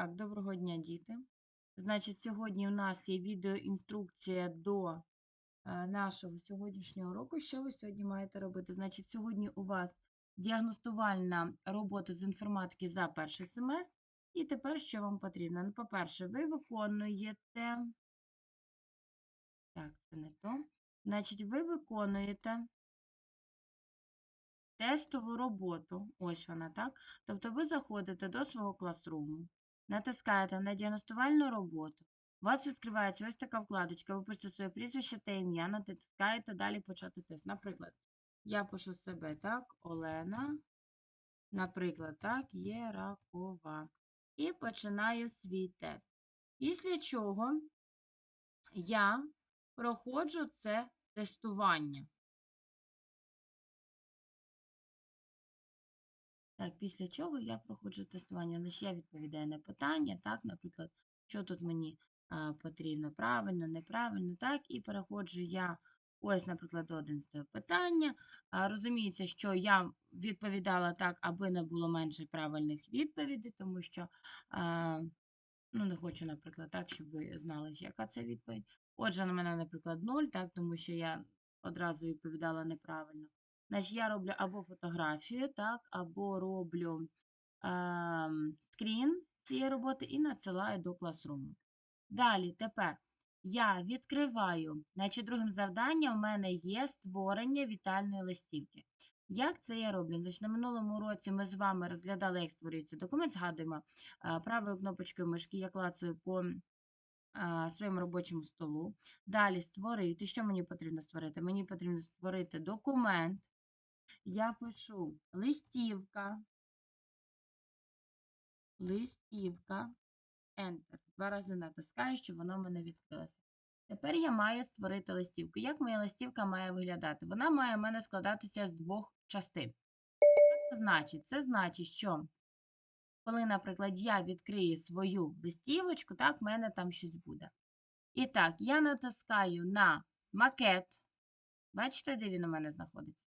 Так, доброго дня, діти. Значить, сьогодні у нас є відеоінструкція до е, нашого сьогоднішнього уроку. Що ви сьогодні маєте робити? Значить, сьогодні у вас діагностувальна робота з інформатики за перший семестр. І тепер що вам потрібно? Ну, по-перше, ви виконуєте. Так, це не то. Значить, ви виконуєте тестову роботу. Ось вона, так? Тобто ви заходите до свого класруму, натискаєте на діагностувальну роботу. У вас відкривається ось така вкладочка, ви пишете своє прізвище та ім'я, натискаєте далі почати тест. Наприклад, я пишу себе так, Олена, наприклад, так, Єракова. І починаю свій тест. Після чого я проходжу це тестування. Так, після чого я проходжу тестування. Лише я відповідаю на питання, так, наприклад, що тут мені а, потрібно, правильно, неправильно, так, і переходжу я, ось, наприклад, до 11 питання. А, розуміється, що я відповідала так, аби не було менше правильних відповідей, тому що, а, ну, не хочу, наприклад, так, щоб ви знали, яка це відповідь. Отже, на мене, наприклад, 0, так, тому що я одразу відповідала неправильно. Значить, я роблю або фотографію, так, або роблю е, скрін цієї роботи і надсилаю до класруму. Далі, тепер я відкриваю, значить, другим завданням у мене є створення вітальної листівки. Як це я роблю? Значить, на минулому році ми з вами розглядали, як створюється документ, згадуємо правою кнопочкою мишки, я клацаю по своєму робочому столу. Далі створити. Що мені потрібно створити? Мені потрібно створити документ я пишу листівка, листівка, Enter. Два рази натискаю, щоб воно в мене відкрилося. Тепер я маю створити листівку. Як моя листівка має виглядати? Вона має в мене складатися з двох частин. Що це значить? Це значить, що коли, наприклад, я відкрию свою листівочку, так, в мене там щось буде. І так, я натискаю на макет. Бачите, де він у мене знаходиться?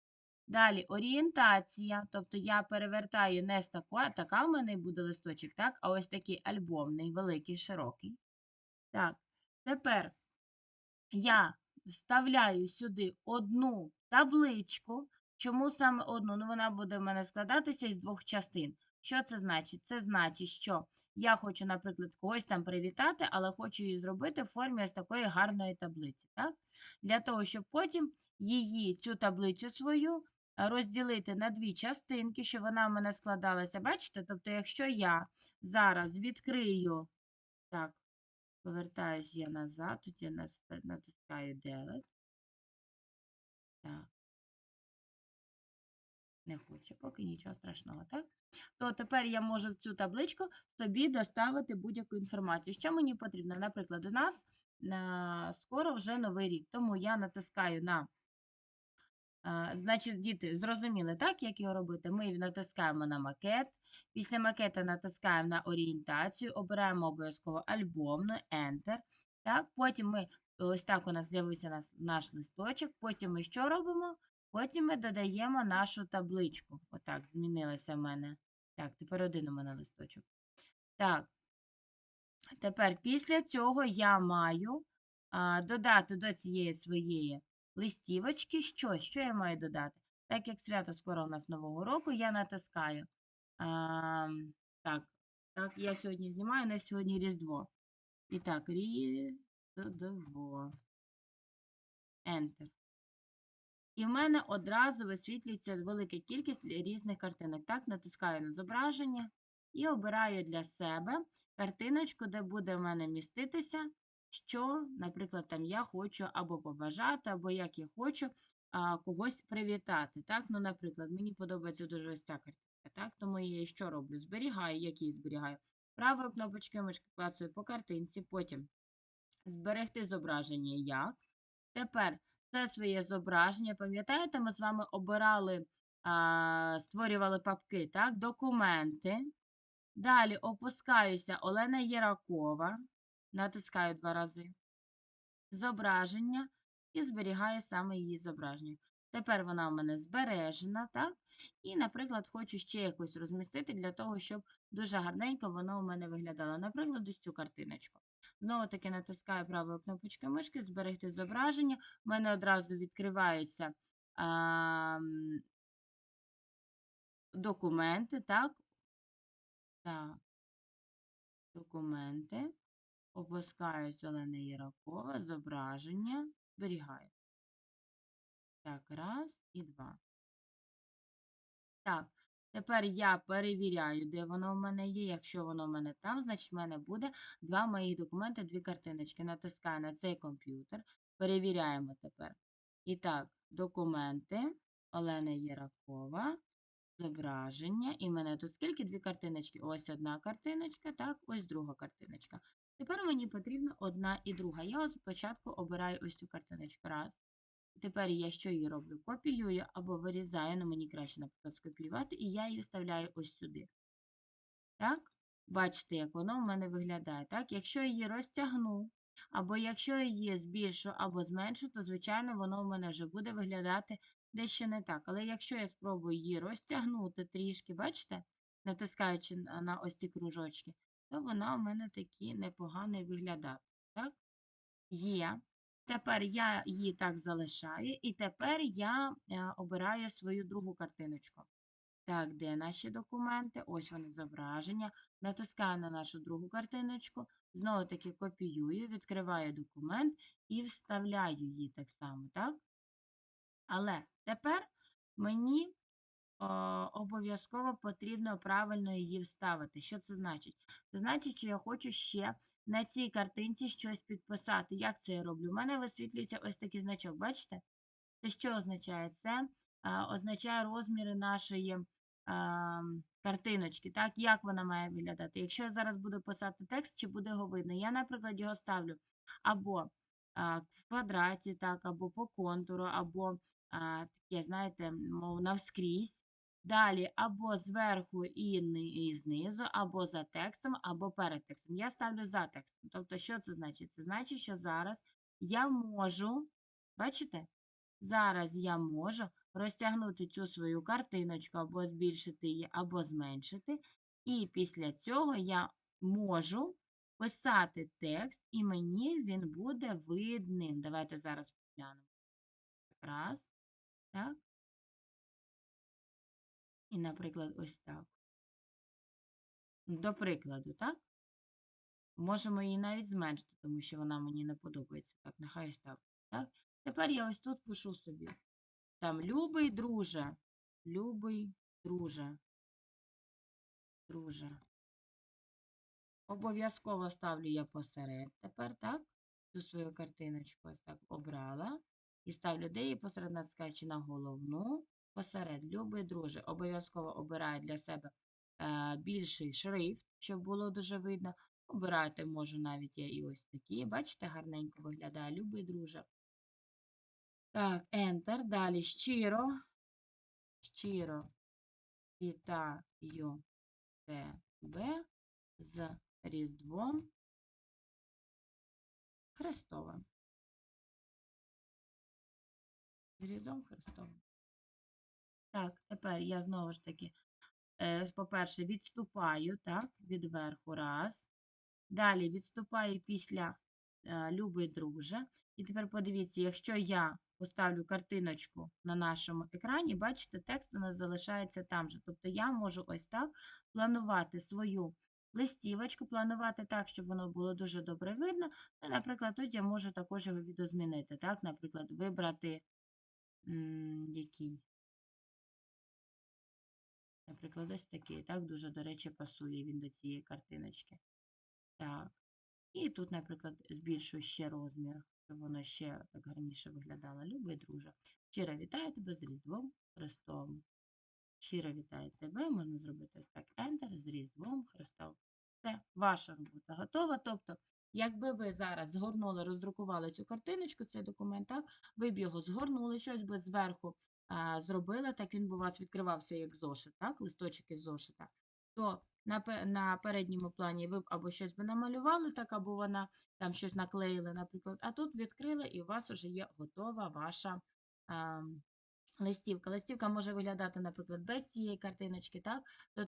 Далі орієнтація, тобто я перевертаю не з такою, така в мене буде листочок, так? а ось такий альбомний, великий, широкий. Так, тепер я вставляю сюди одну табличку. Чому саме одну? Ну, вона буде в мене складатися із двох частин. Що це значить? Це значить, що я хочу, наприклад, когось там привітати, але хочу її зробити в формі ось такої гарної таблиці. так? Для того, щоб потім її, цю таблицю свою, розділити на дві частинки, щоб вона в мене складалася. Бачите? Тобто, якщо я зараз відкрию, так, повертаюсь я назад, тут я натискаю Delete. Так. Не хочу, поки нічого страшного, так? То тепер я можу в цю табличку собі доставити будь-яку інформацію. Що мені потрібно? Наприклад, у нас скоро вже новий рік, тому я натискаю на Значить, діти, зрозуміли, так, як його робити? Ми натискаємо на макет. Після макета натискаємо на орієнтацію, обираємо обов'язково альбомну, Enter. Так, Потім ми, ось так у нас з'явився наш, листочок. Потім ми що робимо? Потім ми додаємо нашу табличку. Отак, змінилося в мене. Так, тепер один у мене листочок. Так. Тепер після цього я маю а, додати до цієї своєї листівочки. Що? Що я маю додати? Так як свято скоро у нас нового року, я натискаю. А, Так, так, я сьогодні знімаю, на сьогодні Різдво. І так, Різдво. Enter. І в мене одразу висвітлюється велика кількість різних картинок. Так, натискаю на зображення і обираю для себе картиночку, де буде в мене міститися що, наприклад, там я хочу або побажати, або як я хочу а, когось привітати. Так? Ну, Наприклад, мені подобається дуже ось ця картинка. Так? Тому я її що роблю? Зберігаю, як її зберігаю. Правою кнопочкою мишки клацаю по картинці, потім зберегти зображення як. Тепер це своє зображення. Пам'ятаєте, ми з вами обирали, а, створювали папки, так? документи. Далі опускаюся Олена Єракова натискаю два рази зображення і зберігаю саме її зображення. Тепер вона у мене збережена, так? І, наприклад, хочу ще якось розмістити для того, щоб дуже гарненько воно у мене виглядало. Наприклад, ось цю картиночку. Знову таки натискаю правою кнопочкою мишки, зберегти зображення. У мене одразу відкриваються а, документи, так? Так. Документи. Опускаю Олена Єракова, зображення, зберігаю. Так, раз і два. Так, тепер я перевіряю, де воно в мене є. Якщо воно в мене там, значить в мене буде два моїх документи, дві картиночки. Натискаю на цей комп'ютер. Перевіряємо тепер. І так, документи Олена Єракова, зображення. І в мене тут скільки дві картиночки? Ось одна картиночка, так, ось друга картиночка. Тепер мені потрібна одна і друга. Я спочатку обираю ось цю картиночку. Раз. Тепер я що її роблю? Копіюю або вирізаю, ну мені краще, наприклад, скопіювати, і я її вставляю ось сюди. Так? Бачите, як воно в мене виглядає. Так? Якщо я її розтягну, або якщо її збільшу або зменшу, то, звичайно, воно в мене вже буде виглядати дещо не так. Але якщо я спробую її розтягнути трішки, бачите, натискаючи на на ось ці кружочки, то вона в мене такі непогано виглядає. Так? Є. Тепер я її так залишаю, і тепер я е, обираю свою другу картиночку. Так, де наші документи? Ось вони зображення. Натискаю на нашу другу картиночку, знову таки копіюю, відкриваю документ і вставляю її так само, так? Але тепер мені обов'язково потрібно правильно її вставити. Що це значить? Це значить, що я хочу ще на цій картинці щось підписати. Як це я роблю? У мене висвітлюється ось такий значок, бачите? Це що означає? Це означає розміри нашої картиночки. Так, як вона має виглядати? Якщо я зараз буду писати текст, чи буде його видно? Я, наприклад, його ставлю або а, в квадраті, так, або по контуру, або а, таке, знаєте, мов навскрізь. Далі або зверху і, знизу, або за текстом, або перед текстом. Я ставлю за текстом. Тобто, що це значить? Це значить, що зараз я можу, бачите? Зараз я можу розтягнути цю свою картиночку, або збільшити її, або зменшити. І після цього я можу писати текст, і мені він буде видним. Давайте зараз поглянемо. Раз. Так. І, наприклад, ось так. До прикладу, так? Можемо її навіть зменшити, тому що вона мені не подобається. Так, нехай ось так. так? Тепер я ось тут пишу собі. Там любий друже. Любий друже. Друже. Обов'язково ставлю я посеред тепер, так? Цю свою картиночку ось так обрала. І ставлю де її посеред, натискаючи на головну. Посеред, любий друже, обов'язково обираю для себе е, більший шрифт, щоб було дуже видно. Обирати можу навіть я і ось такі. Бачите, гарненько виглядає, любий друже. Так, Enter. Далі щиро. Щиро вітаю тебе з Різдвом Христовим. З Різдвом Христовим. Так, тепер я знову ж таки, е, по-перше, відступаю, так, від верху, раз. Далі відступаю після е, любий друже. І тепер подивіться, якщо я поставлю картиночку на нашому екрані, бачите, текст у нас залишається там же. Тобто я можу ось так планувати свою листівочку, планувати так, щоб воно було дуже добре видно. Ну, наприклад, тут я можу також його відозмінити. Так, наприклад, вибрати який. Наприклад, ось такий, так, дуже, до речі, пасує він до цієї картиночки. Так. І тут, наприклад, збільшую ще розмір, щоб воно ще так гарніше виглядало. Любий друже. Щиро вітаю тебе з Різдвом Христом. Щиро вітаю тебе, можна зробити ось так Enter з Різдвом Христом. Це ваша робота готова. Тобто, якби ви зараз згорнули, роздрукували цю картиночку, цей документ, так, ви б його згорнули, щось би зверху зробили, так він у вас відкривався як зошит, так, листочок із зошита, то на, на передньому плані ви б або щось би намалювали, так, або вона там щось наклеїли, наприклад, а тут відкрили, і у вас вже є готова ваша, а, листівка. Листівка може виглядати, наприклад, без цієї картиночки, так?